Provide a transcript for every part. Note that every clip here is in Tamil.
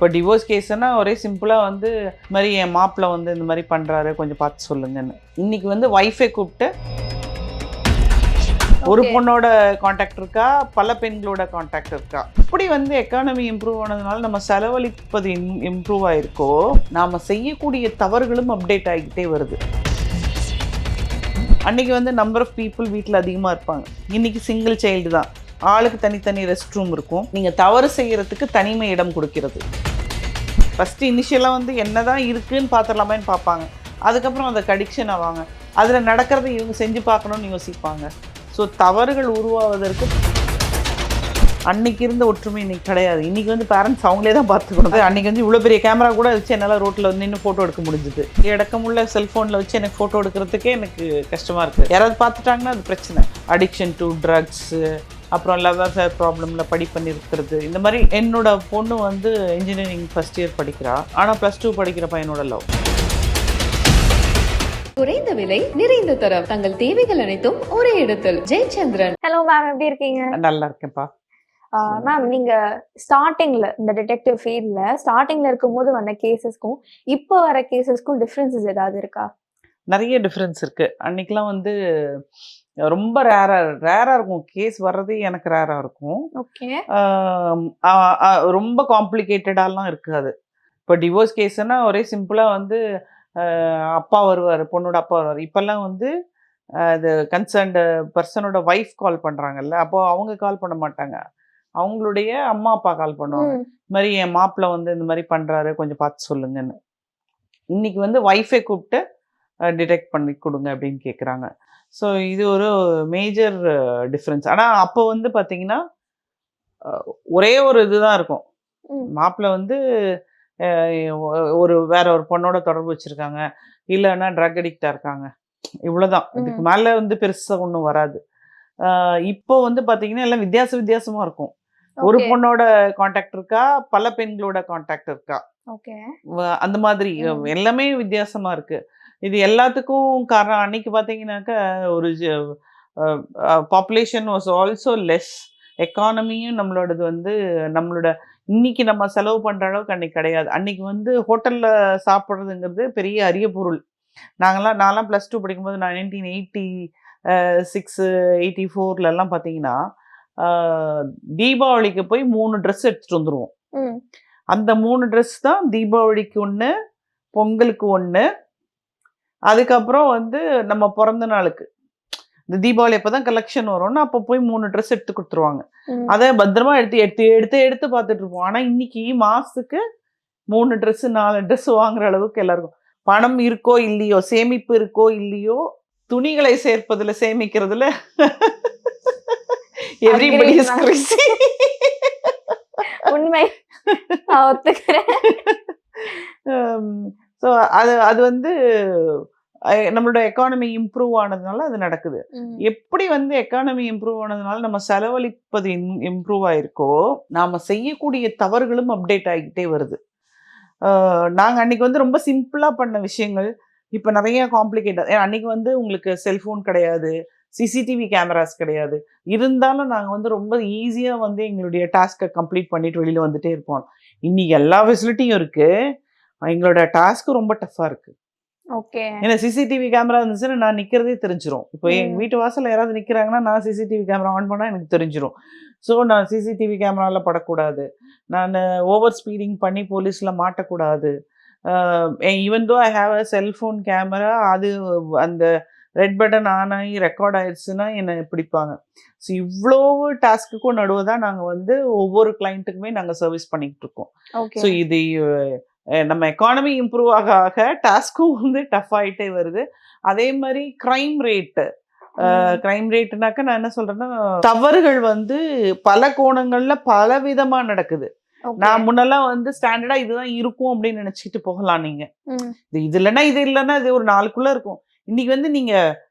இப்போ டிவோர்ஸ் கேஸ்னா ஒரே சிம்பிளாக வந்து இந்த மாதிரி என் மாப்பிள்ளை வந்து இந்த மாதிரி பண்ணுறாரு கொஞ்சம் பார்த்து சொல்லுங்கன்னு. இன்னைக்கு வந்து ஒய்ஃபை கூப்பிட்டு ஒரு. பொண்ணோட காண்டாக்ட் இருக்கா? பல பெண்களோட காண்டாக்ட் இருக்கா? இப்படி வந்து எக்கானமி இம்ப்ரூவ் ஆனதுனால நம்ம செலவழிப்பது இம்ப்ரூவ் ஆயிருக்கோ நாம செய்யக்கூடிய தவறுகளும் அப்டேட் ஆகிக்கிட்டே வருது. அன்னைக்கு வந்து நம்பர் ஆஃப் பீப்புள் வீட்டில் அதிகமாக இருப்பாங்க. இன்னைக்கு சிங்கிள் சைல்டு தான். ஆளுக்கு தனித்தனி ரெஸ்ட் ரூம் இருக்கும். நீங்கள் தவறு செய்கிறதுக்கு தனிமை இடம் கொடுக்கிறது. ஃபஸ்ட்டு இனிஷியலாக வந்து என்ன தான் இருக்குன்னு பார்த்துடலாமேன்னு பார்ப்பாங்க. அதுக்கப்புறம் அந்த கடிக்ஷன் ஆவாங்க அதில் நடக்கிறத இவங்க செஞ்சு பார்க்கணும்னு யோசிப்பாங்க. ஸோ தவறுகள் உருவாவதற்கு அன்னைக்கு இருந்த ஒற்றுமை இன்னைக்கு கிடையாது. இன்றைக்கி வந்து பேரண்ட்ஸ் அவங்களே தான் பார்த்துக்கணும். அன்றைக்கி வந்து இவ்வளோ பெரிய கேமரா கூட வச்சு என்னால் ரோட்டில் வந்து நின்று ஃபோட்டோ எடுக்க முடிஞ்சுது. இடக்கமுள்ள செல்ஃபோனில் வச்சு எனக்கு ஃபோட்டோ எடுக்கிறதுக்கே எனக்கு கஷ்டமாக இருக்குது யாராவது பார்த்துட்டாங்கன்னா அது பிரச்சனை. அடிக்ஷன் டு ட்ரக்ஸு அப்புறம் லவ் அஃபேர் ப்ராப்ளமில் படி பண்ணிருக்கிறது. இந்த மாதிரி என்னோட பொண்ணு வந்து இன்ஜினியரிங் ஃபஸ்ட் இயர் படிக்கிறா. ஆனால் ப்ளஸ் டூ படிக்கிற பையனோட லவ் குறைந்த விலை நிறைந்த தரம். தங்கள் தேவைகள் அனைத்தும் ஒரே இடத்தில். ஜெயச்சந்திரன். ஹலோ மேம் எப்படி இருக்கீங்க? நல்லா இருக்கேன்ப்பா. மேம் நீங்க ஸ்டார்டிங்ல இந்த டிடெக்டிவ் ஃபீல்ட்ல ஸ்டார்டிங்ல இருக்கும்போது வந்த கேசஸ்க்கும் இப்போ வர கேசஸ்க்கும் டிஃபரன்சஸ் ஏதாவது இருக்கா? நிறைய டிஃப்ரென்ஸ் இருக்குது அன்னைக்கெலாம் வந்து ரொம்ப ரேராக ரேராக இருக்கும். கேஸ் வர்றதே எனக்கு ரேராக இருக்கும். ரொம்ப காம்ப்ளிகேட்டடாலாம் இருக்காது. இப்போ டிவோர்ஸ் கேஸ்னா ஒரே சிம்பிளாக வந்து அப்பா வருவார் பொண்ணோட அப்பா வருவார். இப்போல்லாம் வந்து இது கன்சர்ன்டு பர்சனோட ஒய்ஃப் கால் பண்ணுறாங்கல்ல அப்போ அவங்க கால் பண்ண மாட்டாங்க. அவங்களுடைய அம்மா அப்பா கால் பண்ணுவாங்க. இந்த மாதிரி என் மாப்பிள்ளை வந்து இந்த மாதிரி பண்ணுறாரு கொஞ்சம் பார்த்து சொல்லுங்கன்னு. இன்னைக்கு வந்து ஒய்ஃபை கூப்பிட்டு டிடெக்ட் பண்ணி கொடுங்க அப்படின்னு கேட்குறாங்க ஸோ இது ஒரு மேஜர் டிஃப்ரென்ஸ் ஆனால் அப்போ வந்து பார்த்தீங்கன்னா ஒரே ஒரு இதுதான் இருக்கும். மாப்பிள்ளை வந்து ஒரு வேற ஒரு பொண்ணோட தொடர்பு வச்சுருக்காங்க. இல்லைன்னா ட்ரக் அடிக்டாக இருக்காங்க. இவ்வளோதான் இதுக்கு. மேலே வந்து பெருசாக ஒன்றும் வராது. இப்போ வந்து பார்த்தீங்கன்னா எல்லாம் வித்தியாச வித்தியாசமாக இருக்கும். ஒரு பொண்ணோட காண்டாக்ட் இருக்கா? பல பெண்களோட காண்டாக்ட் இருக்கா? அந்த மாதிரி. எல்லாமே வித்தியாசமா இருக்கு. இது எல்லாத்துக்கும் காரணம். அன்னைக்கு பார்த்தீங்கன்னாக்கா ஒரு பாப்புலேஷன் வாஸ் ஆல்சோ லெஸ் எக்கானமியும் நம்மளோடது வந்து நம்மளோட இன்னைக்கு நம்ம செலவு பண்ற அளவுக்கு அன்னைக்கு கிடையாது. அன்னைக்கு வந்து ஹோட்டல்ல சாப்பிட்றதுங்கிறது பெரிய அரிய பொருள். நாங்களாம் நான்லாம் ப்ளஸ் டூ படிக்கும்போது நான் நைன்டீன் எயிட்டி சிக்ஸ் எயிட்டி ஃபோர்லலாம் பார்த்தீங்கன்னா தீபாவளிக்கு போய் மூணு ட்ரெஸ் எடுத்துட்டு வந்துருவோம். ம். அந்த மூணு ட்ரெஸ் தான் தீபாவளிக்கு ஒன்று பொங்கலுக்கு ஒன்று அதுக்கப்புறம் வந்து நம்ம பிறந்த நாளுக்கு. இந்த தீபாவளி அப்போ தான் கலெக்ஷன் வரும்னு அப்போ போய் மூணு ட்ரெஸ் எடுத்து கொடுத்துருவாங்க. அதை பத்திரமா எடுத்து எடுத்து எடுத்து எடுத்து பார்த்துட்டு இருப்போம். ஆனால் இன்னைக்கு மாசத்துக்கு மூணு ட்ரெஸ் நாலு ட்ரெஸ் வாங்குற அளவுக்கு எல்லாருக்கும். பணம் இருக்கோ இல்லையோ சேமிப்பு இருக்கோ இல்லையோ துணிகளை சேர்ப்பதுல சேமிக்கிறதுல எவ்ரிபடி உண்மை. ஒத்துக்கிறேன். ஸோ அது அது வந்து நம்மளோட எக்கானமி இம்ப்ரூவ் ஆனதுனால அது நடக்குது. எப்படி வந்து எக்கானமி இம்ப்ரூவ் ஆனதுனால நம்ம செலவழிப்பது இம்ப்ரூவ் ஆயிருக்கோ நாம செய்யக்கூடிய தவறுகளும் அப்டேட் ஆகிக்கிட்டே வருது. நாங்கள் அன்னைக்கு வந்து ரொம்ப சிம்பிளாக பண்ண விஷயங்கள் இப்போ நிறைய காம்ப்ளிகேட் அன்னைக்கு வந்து உங்களுக்கு செல்ஃபோன் கிடையாது சிசிடிவி கேமராஸ் கிடையாது. இருந்தாலும் நாங்கள் வந்து ரொம்ப ஈஸியாக வந்து எங்களுடைய டாஸ்க்கை கம்ப்ளீட் பண்ணிட்டு வெளியில் வந்துட்டே இருப்போம். இன்னைக்கு எல்லா ஃபெசிலிட்டியும் இருக்கு. எங்களோட டாஸ்க்கு ரொம்ப டஃப்பாக இருக்கு. ஓகே ஏன்னா சிசிடிவி கேமரா இருந்துச்சுன்னா நான் நிக்கிறதே தெரிஞ்சிரும். இப்போ எங்க ம். வீட்டு வாசல்ல யாராவது நிக்கிறாங்கன்னா நான் சிசிடிவி கேமரா ஆன் பண்ணா எனக்கு தெரிஞ்சிரும். ஸோ நான் சிசிடிவி கேமரால படக்கூடாது. நான் ஓவர் ஸ்பீடிங் பண்ணி போலீஸ்ல மாட்டக்கூடாது. Even though I have a cellphone camera அது அந்த ரெட் பட்டன் ஆன் ஆகி ரெக்கார்ட் ஆயிடுச்சுன்னா என்னை பிடிப்பாங்க. ஸோ இவ்வளோ டாஸ்க்குக்கும் நடுவு தான் நாங்கள் வந்து ஒவ்வொரு கிளைண்ட்டுக்குமே நாங்கள் சர்வீஸ் பண்ணிக்கிட்டு இருக்கோம். ஸோ இது நம்ம எக்கானமி இம்ப்ரூவ் ஆக ஆக டாஸ்க்கும் வந்து டஃப் ஆகிட்டே வருது. அதே மாதிரி க்ரைம் ரேட்டு க்ரைம் ரேட்னாக்க நான் என்ன சொல்றேன்னா தவறுகள் வந்து பல கோணங்கள்ல பல விதமா நடக்குது. நான் முன்னெல்லாம் வந்து ஸ்டாண்டர்டா இதுதான் இருக்கும் அப்படின்னு நினைச்சிட்டு போகலாம் நீங்க. இது இது இல்லைன்னா இது இல்லைன்னா இது ஒரு நாளுக்குள்ள இருக்கும். இன்னைக்கு வந்து நீங்க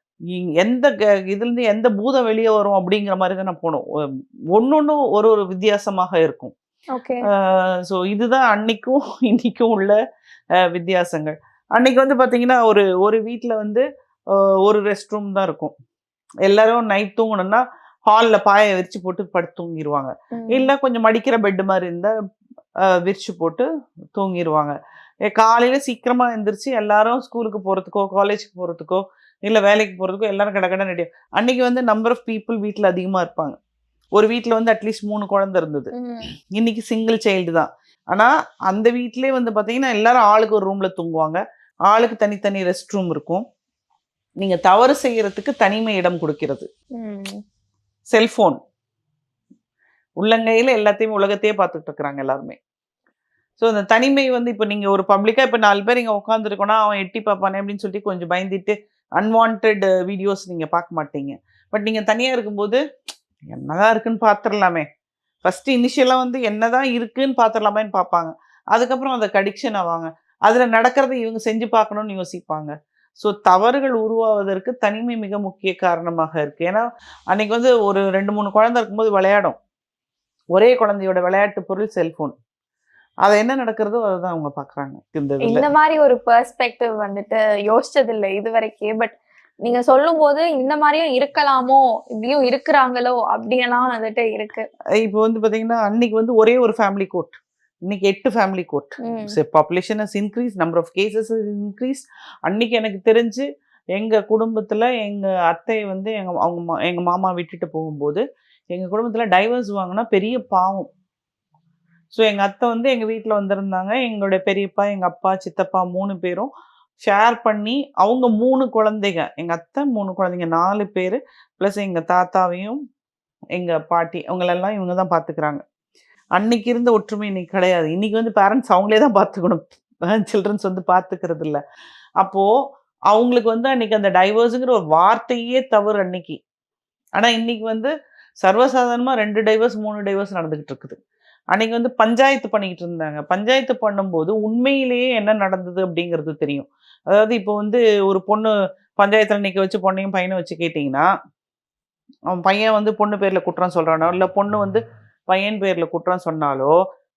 எந்த க- இதுல இருந்து எந்த பூதம் வெளியே வரும் அப்படிங்கிற மாதிரி தான் நான் போகணும். ஒன்னொன்னும் ஒரு ஒரு வித்தியாசமாக இருக்கும். ஸோ இதுதான் அன்னைக்கும் இன்னைக்கும் உள்ள வித்தியாசங்கள். அன்னைக்கு வந்து பாத்தீங்கன்னா ஒரு ஒரு வீட்டில் வந்து ஒரு ரெஸ்ட் ரூம் தான் இருக்கும். எல்லாரும் நைட் தூங்கணும்னா ஹாலில் பாயை விரிச்சு போட்டு படுத்து தூங்கிடுவாங்க இல்லை கொஞ்சம் மடிக்கிற பெட் மாதிரி இருந்தால் விரிச்சு போட்டு தூங்கிடுவாங்க காலையில் சீக்கிரமாக எந்திரிச்சு எல்லாரும் ஸ்கூலுக்கு போகிறதுக்கோ காலேஜுக்கு போகிறதுக்கோ இல்லை வேலைக்கு போகிறதுக்கோ எல்லாரும் கடை கடை ரெடி அன்னைக்கு வந்து நம்பர் ஆஃப் பீப்புள் வீட்டில் அதிகமாக இருப்பாங்க. ஒரு வீட்டில் வந்து அட்லீஸ்ட் மூணு குழந்தை இருந்தது. இன்னைக்கு சிங்கிள் சைல்டு தான். ஆனால் அந்த வீட்டிலே வந்து பார்த்தீங்கன்னா எல்லாரும் ஆளுக்கு ஒரு ரூமில் தூங்குவாங்க. ஆளுக்கு தனித்தனி ரெஸ்ட் ரூம் இருக்கும். நீங்கள் தவறு செய்யறதுக்கு தனிமை இடம் கொடுக்கிறது. ம். செல்ஃபோன் உள்ளங்கையில் எல்லாத்தையுமே உலகத்தையே பார்த்துட்டு இருக்கிறாங்க எல்லாருமே. ஸோ அந்த தனிமை வந்து இப்போ நீங்கள் ஒரு பப்ளிக்காக இப்போ நாலு பேர் இங்கே உட்காந்துருக்கோன்னா அவன் எட்டி பார்ப்பானே அப்படின்னு சொல்லிட்டு கொஞ்சம் பயந்துட்டு அன்வான்ட் வீடியோஸ் நீங்கள் பார்க்க மாட்டீங்க. பட் நீங்கள் தனியாக இருக்கும்போது என்னதான் இருக்குன்னு பார்த்துடலாமே ஃபஸ்ட்டு இனிஷியலாக வந்து என்னதான் இருக்குன்னு பார்த்துடலாமேன்னு பார்ப்பாங்க அதுக்கப்புறம் அதுக்கு அடிக்ஷன் ஆவாங்க. அதில் நடக்கிறத இவங்க செஞ்சு பார்க்கணும்னு யோசிப்பாங்க. ஸோ தவறுகள் உருவாவதற்கு தனிமை மிக முக்கிய காரணமாக இருக்குது ஏன்னா அன்னைக்கு வந்து ஒரு ரெண்டு மூணு குழந்தை இருக்கும்போது விளையாடும். ஒரே குழந்தையோட விளையாட்டு பொருள் செல்ஃபோன் அது என்ன நடக்கிறதோ அதுதான் அவங்க பார்க்குறாங்க இந்த மாதிரி ஒரு பெர்ஸ்பெக்டிவ் வந்துட்டு யோசிச்சது இல்லை இது வரைக்கும் பட் நீங்க சொல்லும் போது இந்த மாதிரியும் இருக்கலாமோ இப்படியும் இருக்கிறாங்களோ அப்படியெல்லாம் வந்துட்டு இருக்கு. இப்போ வந்து பார்த்தீங்கன்னா அன்னைக்கு வந்து ஒரே ஒரு ஃபேமிலி கோர்ட் இன்னைக்கு எட்டு family court. Population is increase number of cases increase அன்னைக்கு எனக்கு தெரிஞ்சு எங்கள் குடும்பத்தில் எங்கள் அத்தை வந்து எங்கள் அவங்க மா எங்கள் மாமா விட்டுட்டு போகும்போது எங்கள் குடும்பத்தில் டைவர்ஸ் வாங்கினா பெரிய பாவம். ஸோ எங்கள் அத்தை வந்து எங்கள் வீட்டில் வந்திருந்தாங்க. எங்களுடைய பெரியப்பா எங்கள் அப்பா சித்தப்பா மூணு பேரும் ஷேர் பண்ணி அவங்க மூணு குழந்தைங்க. எங்கள் அத்தை மூணு குழந்தைங்க நாலு பேர் ப்ளஸ் எங்கள் தாத்தாவையும் எங்கள் பாட்டி அவங்களெல்லாம் இவங்க தான் பார்த்துக்கிறாங்க அன்னைக்கு இருந்த ஒற்றுமை இன்னைக்கு கிடையாது. இன்னைக்கு வந்து பேரண்ட்ஸ் அவங்களே தான் பார்த்துக்கணும் சில்ட்ரன்ஸ் வந்து பார்த்துக்கிறது இல்லை அப்போது அவங்களுக்கு வந்து அன்னைக்கு அந்த டைவர்ஸுங்கிற ஒரு வார்த்தையே தவறு அன்னைக்கு. ஆனால் இன்னைக்கு வந்து சர்வசாதாரணமாக ரெண்டு டைவர்ஸ் மூணு டைவர்ஸ் நடந்துக்கிட்டு இருக்குது. அன்னைக்கு வந்து பஞ்சாயத்து பண்ணிக்கிட்டு இருந்தாங்க. பஞ்சாயத்து பண்ணும்போது உண்மையிலேயே என்ன நடந்தது அப்படிங்கிறது தெரியும். அதாவது இப்போ வந்து ஒரு பொண்ணு பஞ்சாயத்தில் நிற்க வச்சு பொண்ணையும் பையனை வச்சு கேட்டிங்கன்னா அவன் பையன் வந்து பொண்ணு பேரில் குற்றம் சொல்கிறானோ இல்லை பொண்ணு வந்து பையன் பேரில் குற்றம் சொன்னாலோ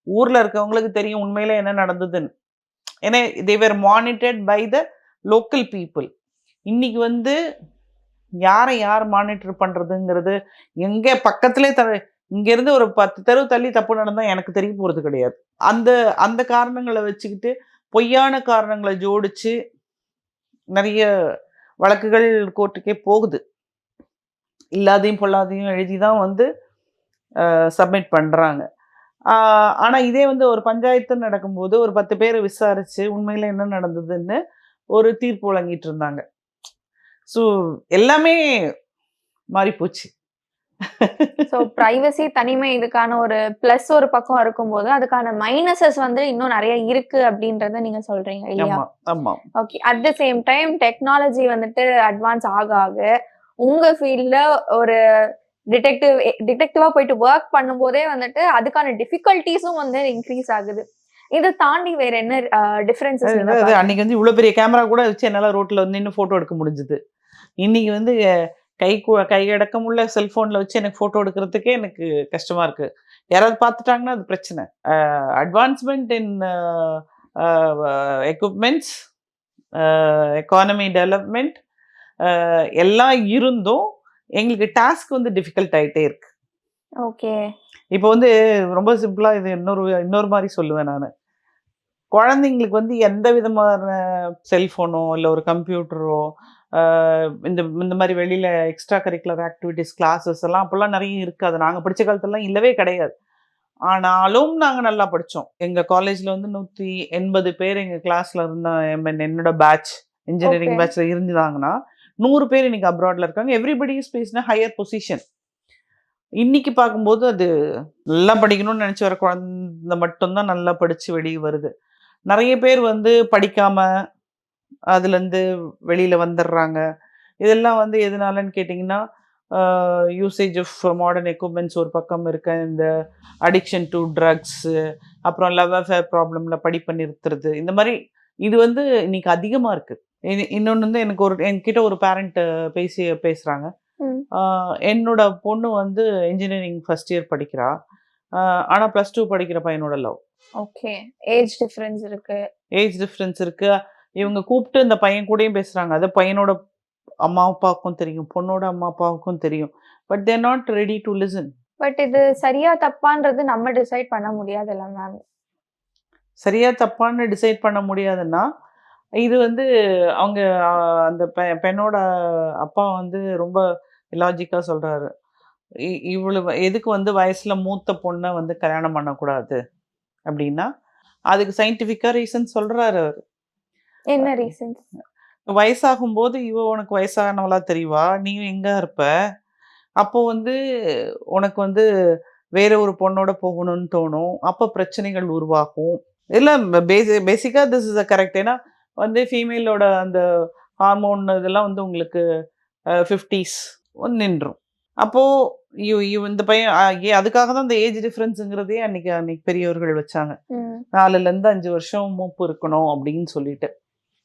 ஊரில் இருக்கவங்களுக்கு தெரியும் உண்மையில் என்ன நடந்ததுன்னு. ஏன்னா they were monitored by the local people இன்னைக்கு வந்து யாரை யார் மானிட்டர் பண்ணுறதுங்கிறது எங்கே பக்கத்துலேயே த இங்கேருந்து ஒரு பத்து தெருவு தள்ளி தப்பு நடந்தால் எனக்கு தெரிய போகிறது கிடையாது. அந்த அந்த காரணங்களை வச்சுக்கிட்டு பொய்யான காரணங்களை ஜோடிச்சு நிறைய வழக்குகள் கோர்ட்டுக்கே போகுது. இல்லாதையும் பொல்லாதையும் எழுதி தான் வந்து சப்மிட் பண்ணுறாங்க ஆனால் இதே வந்து ஒரு பஞ்சாயத்து நடக்கும்போது ஒரு பத்து பேரை விசாரித்து உண்மையில் என்ன நடந்ததுன்னு ஒரு தீர்ப்பு வழங்கிட்டு இருந்தாங்க. ஸோ எல்லாமே மாறிப்போச்சு. ஸோ ப்ரைவசி தனிமை இதுக்கான ஒரு ப்ளஸ் ஒரு பக்கம் இருக்கும்போது அதுக்கான மைனஸஸ் வந்து இன்னும் நிறைய இருக்கு அப்படின்றத நீங்க சொல்றீங்க இல்லையா? Okay at the same time technology வந்துட்டு அட்வான்ஸ் ஆக ஆக உங்க ஃபீல்ட்ல ஒரு டிடெக்டிவ் டிடெக்டிவா போயிட்டு ஒர்க் பண்ணும்போதே வந்துட்டு அதுக்கான டிஃபிகல்ட்டிஸும் வந்து இன்க்ரீஸ் ஆகுது. இதை தாண்டி வேற என்ன டிஃபரன்சஸ் அன்னைக்கு வந்து இவ்வளோ பெரிய கேமரா கூட வச்சு என்னால் ரோட்டில் வந்து நின்று ஃபோட்டோ எடுக்க முடிஞ்சுது. இன்னைக்கு வந்து கை கையடக்கமுள்ள செல்ஃபோனில் வச்சு எனக்கு ஃபோட்டோ எடுக்கிறதுக்கே எனக்கு கஷ்டமாக இருக்குது யாராவது பார்த்துட்டாங்கன்னா அது பிரச்சனை. Advancement in equipments economy development எல்லாம் இருந்தும் எங்களுக்கு டாஸ்க் வந்து டிஃபிகல்ட் ஆகிட்டே இருக்கு. ஓகே. இப்போ வந்து ரொம்ப சிம்பிளாக இது இன்னொரு இன்னொரு மாதிரி சொல்லுவேன் நான். குழந்தைங்களுக்கு வந்து எந்த விதமான செல்ஃபோனோ இல்லை ஒரு கம்ப்யூட்டரோ இந்த இந்த மாதிரி வெளியில் எக்ஸ்ட்ரா கரிக்குலர் ஆக்டிவிட்டீஸ் கிளாஸஸ் எல்லாம் அப்போல்லாம் நிறைய இருக்காது. நாங்கள் படித்த காலத்துலலாம் இல்லவே கிடையாது. ஆனாலும் நாங்கள் நல்லா படித்தோம் எங்கள் காலேஜில் வந்து நூற்றி எண்பது பேர் எங்கள் கிளாஸில் இருந்த என்னோட பேட்ச் இன்ஜினியரிங். பேட்ச்சில் இருந்தாங்கன்னா நூறு பேர் இன்னைக்கு அப்ராட்ல இருக்காங்க. எவ்ரிபடி இஸ் பேசினா ஹையர் பொசிஷன் இன்னைக்கு பார்க்கும்போது அது நல்லா படிக்கணும்னு நினச்சி வர குழந்தை மட்டும்தான் நல்லா படித்து வெளியே வருது. நிறைய பேர் வந்து படிக்காம அதுலேருந்து வெளியில் வந்துடுறாங்க இதெல்லாம் வந்து எதனாலன்னு கேட்டிங்கன்னா யூசேஜ் ஆஃப் மாடர்ன் எக்யூப்மெண்ட்ஸ் ஒரு பக்கம் இருக்க இந்த அடிக்ஷன் டு ட்ரக்ஸு அப்புறம் லவ் அஃபேர் ப்ராப்ளமில் படிப்பை நிறுத்துறது. இந்த மாதிரி இது வந்து இன்னைக்கு அதிகமாக இருக்குது இன்னொன்று வந்து எனக்கு ஒரு என்கிட்ட ஒரு பேரண்ட் பேசி பேசுகிறாங்க. என்னோட பொண்ணு வந்து இன்ஜினியரிங் ஃபர்ஸ்ட் இயர் படிக்கிறா. ஆனால் ப்ளஸ் டூ படிக்கிற பையனோட லவ் ஓகே. ஏஜ் டிஃபரன்ஸ் இருக்கு. ஏஜ் டிஃப்ரென்ஸ் இருக்கு. இவங்க கூப்பிட்டு இந்த பையன் கூடயும் பேசுறாங்க. அது பையனோட அம்மா அப்பாவுக்கும் தெரியும். பொண்ணோட அம்மா அப்பாவுக்கும் தெரியும். But they're not ready to listen but இது சரியா தப்பான்றது நம்ம டிசைட் பண்ண முடியாதுல்ல மேம் சரியா தப்பான்னு டிசைட் பண்ண முடியாதுன்னா இது வந்து அவங்க அந்த பெண்ணோட அப்பா வந்து ரொம்ப லாஜிக்காக சொல்கிறாரு இவ்வளவு எதுக்கு வந்து வயசில் மூத்த பொண்ணை வந்து கல்யாணம் பண்ணக்கூடாது? அப்படின்னா அதுக்கு சயின்டிஃபிக்காக ரீசன் சொல்கிறாரு அவர். என்ன ரீசன்ஸ் வயசாகும்போது இவ உனக்கு வயசானவளா தெரியவா நீ எங்க இருப்ப? அப்போ வந்து உனக்கு வந்து வேற ஒரு பொண்ணோட போகணும்னு தோணும். அப்போ பிரச்சனைகள் உருவாகும். இல்லை பேசி பேசிக்காக திஸ் இஸ் அ கரெக்ட் ஏன்னா வந்து ஃபீமேலோட அந்த ஹார்மோன் இதெல்லாம் வந்து உங்களுக்கு ஃபிஃப்டிஸ் நின்றும். அப்போது இவ இந்த பையன் ஏ அதுக்காக தான் இந்த ஏஜ் டிஃப்ரென்ஸுங்கிறதே அன்னைக்கு அன்னைக்கு பெரியவர்கள் வச்சாங்க. நாலுலேருந்து அஞ்சு வருஷம் மூப்பு இருக்கணும் அப்படின்னு சொல்லிட்டு.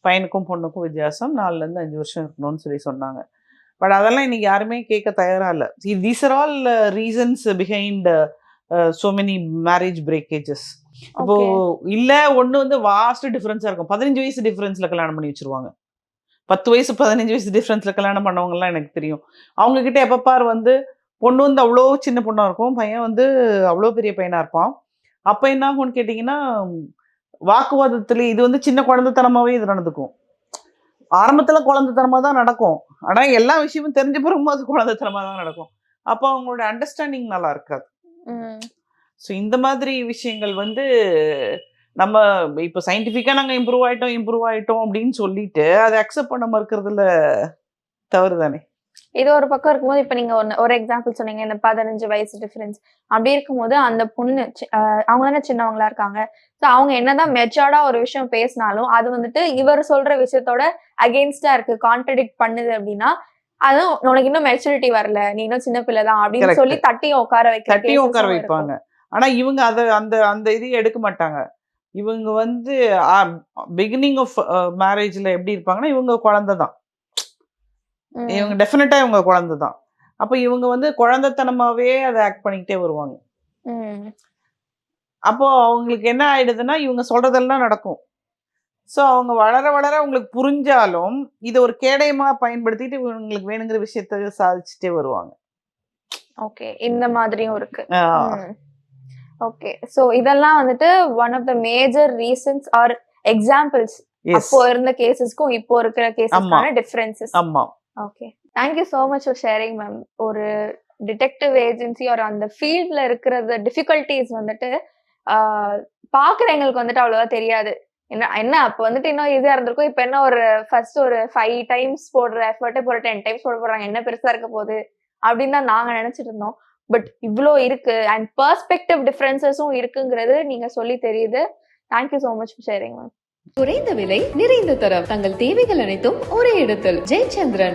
பையனுக்கும் பொண்ணுக்கும் வித்தியாசம். நாலுலேருந்து அஞ்சு வருஷம் இருக்கணும்னு சொல்லி சொன்னாங்க. பட் அதெல்லாம் இன்னைக்கு யாருமே கேட்க தயாரா இல்லை. These are all reasons behind so many marriage breakages இப்போ இல்ல ஒண்ணு வந்து வாஸ்ட் டிஃபரன்ஸா இருக்கும். பதினஞ்சு வயசு டிஃபரன்ஸ்ல கல்யாணம் பண்ணி வச்சிருவாங்க. பத்து வயசு பதினஞ்சு வயசு டிஃபரன்ஸ்ல கல்யாணம் பண்ணவங்க எல்லாம் எனக்கு தெரியும். அவங்க கிட்ட எப்ப பார் வந்து பொண்ணு வந்து அவ்வளோ சின்ன பொண்ணா இருக்கும். பையன் வந்து அவ்வளோ பெரிய பையனா இருப்பான். அப்ப என்ன ஆகும்னு கேட்டிங்கன்னா வாக்குவாதத்துல இது வந்து சின்ன குழந்தைத்தனமாவே இது நடந்துக்கும். ஆரம்பத்துல குழந்தைத்தனமா தான் நடக்கும். ஆனா எல்லா விஷயமும் தெரிஞ்ச பிறகும் அது குழந்தைத்தனமா தான் நடக்கும். அப்போ அவங்களோட அண்டர்ஸ்டாண்டிங் நல்லா இருக்காது. ஸோ இந்த மாதிரி விஷயங்கள் வந்து நம்ம இப்போ சயின்டிஃபிக்காக நாங்கள் இம்ப்ரூவ் ஆயிட்டோம் இம்ப்ரூவ் ஆயிட்டோம் அப்படின்னு சொல்லிட்டு அதை அக்செப்ட் பண்ண மறுக்கிறதுல தவறு தானே இது ஒரு பக்கம் இருக்கும்போது இப்ப நீங்க ஒன்னு ஒரு எக்ஸாம்பிள் சொன்னீங்க இந்த பதினஞ்சு வயசு டிஃபரன்ஸ் அப்படி இருக்கும்போது அந்த பொண்ணு அவங்க தானே சின்னவங்களா இருக்காங்க. ஸோ அவங்க என்னதான் மெச்சோர்டா ஒரு விஷயம் பேசினாலும் அது வந்துட்டு இவர் சொல்ற விஷயத்தோட அகெயின்ஸ்டா இருக்கு கான்ட்ரடிக்ட் பண்ணுது அப்படின்னா அது உனக்கு இன்னும் மெச்சூரிட்டி வரல நீ இன்னும் சின்ன பிள்ளை தான் அப்படின்னு. சொல்லி தட்டி உட்கார வைக்க தட்டியும் உட்கார வைப்பாங்க. ஆனா இவங்க அதை அந்த அந்த இது எடுக்க மாட்டாங்க. இவங்க வந்து பிகினிங் ஆஃப் மேரேஜ்ல எப்படி இருப்பாங்கன்னா இவங்க குழந்தை தான் இவங்க டெஃபினட்டா இவங்க குழந்தை தான். அப்போ இவங்க வந்து குழந்தைத்தனமாவே அதை ஆக்ட் பண்ணிக்கிட்டே வருவாங்க. அப்போ அவங்களுக்கு என்ன ஆயிடுதுன்னா இவங்க சொல்றதெல்லாம் நடக்கும். ஸோ அவங்க வளர வளர அவங்களுக்கு புரிஞ்சாலும் இதை ஒரு கேடயமா பயன்படுத்திட்டு இவங்களுக்கு வேணுங்கிற விஷயத்த சாதிச்சுட்டே வருவாங்க. ஓகே. இந்த மாதிரியும் இருக்கு. ஓகே. சோ இதெல்லாம் வந்துட்டு one of the major reasons are examples. அப்போ இருந்த கேசஸ்க்கும் இப்போ இருக்கிற கேசஸ்க்கான டிஃபரன்சஸ் ஆமா. Okay thank you so much for sharing ma'am ஒரு டிடெக்டிவ் ஏஜென்சி ஒரு அந்த ஃபீல்டில் இருக்கிறது டிஃபிகல்ட்டிஸ் வந்துட்டு பார்க்குற எங்களுக்கு வந்துட்டு அவ்வளோவா தெரியாது. என்ன என்ன அப்போ வந்துட்டு இன்னும் ஈஸியாக இருந்திருக்கும். இப்போ என்ன ஒரு ஃபர்ஸ்ட் ஒரு ஃபைவ் டைம்ஸ் போடுற எஃபர்ட்டே போற டென் டைம்ஸ் போட போடுறாங்க. என்ன பெருசாக இருக்க போகுது? அப்படின்னு தான் நாங்கள் நினச்சிட்டு இருந்தோம். பட் இவ்வளோ இருக்கு அண்ட் பர்ஸ்பெக்டிவ் டிஃப்ரென்சஸும் இருக்குங்கிறது நீங்கள் சொல்லி தெரியுது. Thank you so much for sharing ma'am குறைந்த விலை நிறைந்த தரம். தங்கள் தேவைகள் அனைத்தும் ஒரே இடத்தில். ஜெயச்சந்திரன்.